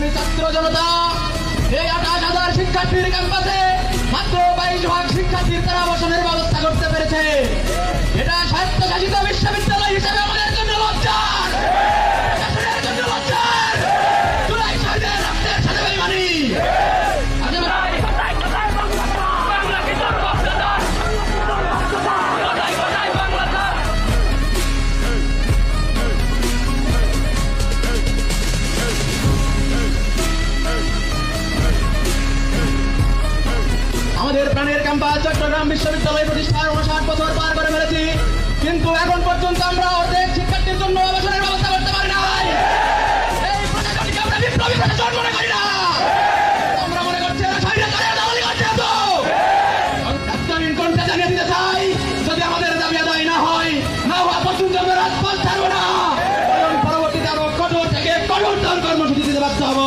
সংগ্রামী ছাত্র জনতা এই আঠাশ হাজার শিক্ষার্থীর ক্যাম্পাসে মাত্র বাইশ ভাগ শিক্ষার্থীর তারা বসনের আমাদের প্রাণের ক্যাম্পাস চট্টগ্রাম বিশ্ববিদ্যালয় প্রতিষ্ঠার উনষাট বছর পার করে ফেলেছি। কিন্তু এখন পর্যন্ত আমরা অর্ধেক শিক্ষার্থীর জন্য আবাসনের ব্যবস্থা করতে পারি নাই। না। আমরা না কঠোর কর্মসূচি দিতে হব।